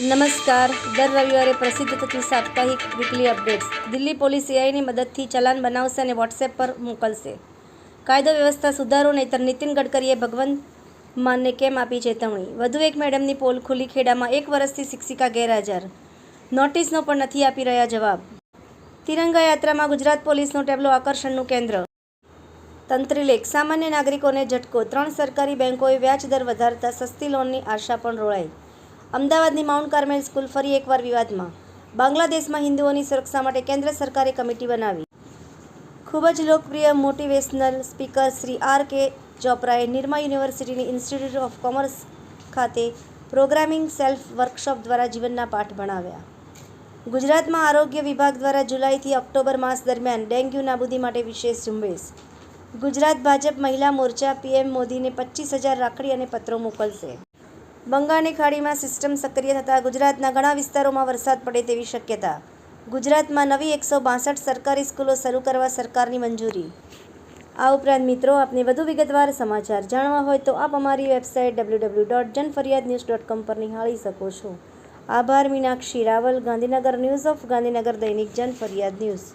નમસ્કાર. દર રવિવારે પ્રસિદ્ધ થતી સાપ્તાહિક વીકલી અપડેટ્સ દિલ્હી પોલીસ એઆઈની મદદથી ચલાન બનાવશે અને વોટ્સએપ પર મોકલશે. કાયદો વ્યવસ્થા સુધારો નહીતર નીતિન ગડકરીએ ભગવંત માનને કેમ આપી ચેતવણી? વધુ એક મેડમની પોલ ખુલ્લી ખેડામાં એક વર્ષથી શિક્ષિકા ગેરહાજર. નોટિસનો પણ નથી આપી રહ્યા જવાબ. તિરંગા યાત્રામાં ગુજરાત પોલીસનો ટેબલો આકર્ષણનું કેન્દ્ર. તંત્રીલેખ સામાન્ય નાગરિકોને ઝટકો. ત્રણ સરકારી બેંકોએ વ્યાજ દર વધારતા સસ્તી લોનની આશા પણ રોળાઈ. અમદાવાદની માઉન્ટ કાર્મેલ સ્કૂલ ફરી એકવાર વિવાદમાં. બાંગ્લાદેશમાં હિન્દુઓની સુરક્ષા માટે કેન્દ્ર સરકારે કમિટી બનાવી. ખૂબ જ લોકપ્રિય motivational speaker Shri R K ચોપરાએ નિરમા યુનિવર્સિટીની ઇન્સ્ટિટ્યૂટ ઓફ કોમર્સ ખાતે પ્રોગ્રામિંગ સેલ્ફ વર્કશોપ દ્વારા જીવનના પાઠ ભણાવ્યા. ગુજરાતમાં આરોગ્ય વિભાગ દ્વારા જુલાઈથી ઓક્ટોબર માસ દરમિયાન ડેન્ગ્યુ નાબૂદી માટે વિશેષ ઝુંબેશ. ગુજરાત ભાજપ મહિલા મોરચા પીએમ મોદીને પચીસ હજાર રાખડી અને પત્રો મોકલશે. બંગાળની ખાડીમાં સિસ્ટમ સક્રિય થતાં ગુજરાતના ઘણા વિસ્તારોમાં વરસાદ પડે તેવી શક્યતા. ગુજરાતમાં નવી એકસો બાસઠ સરકારી સ્કૂલો શરૂ કરવા સરકારની મંજૂરી. આ ઉપરાંત મિત્રો, આપને વધુ વિગતવાર સમાચાર જાણવા હોય તો આપ અમારી website W W dot Janfariyad news dot com પર નિહાળી શકો છો. આભાર, મીનાક્ષી રાવલ, ગાંધીનગર ન્યૂઝ ઓફ ગાંધીનગર દૈનિક જનફરિયાદ ન્યૂઝ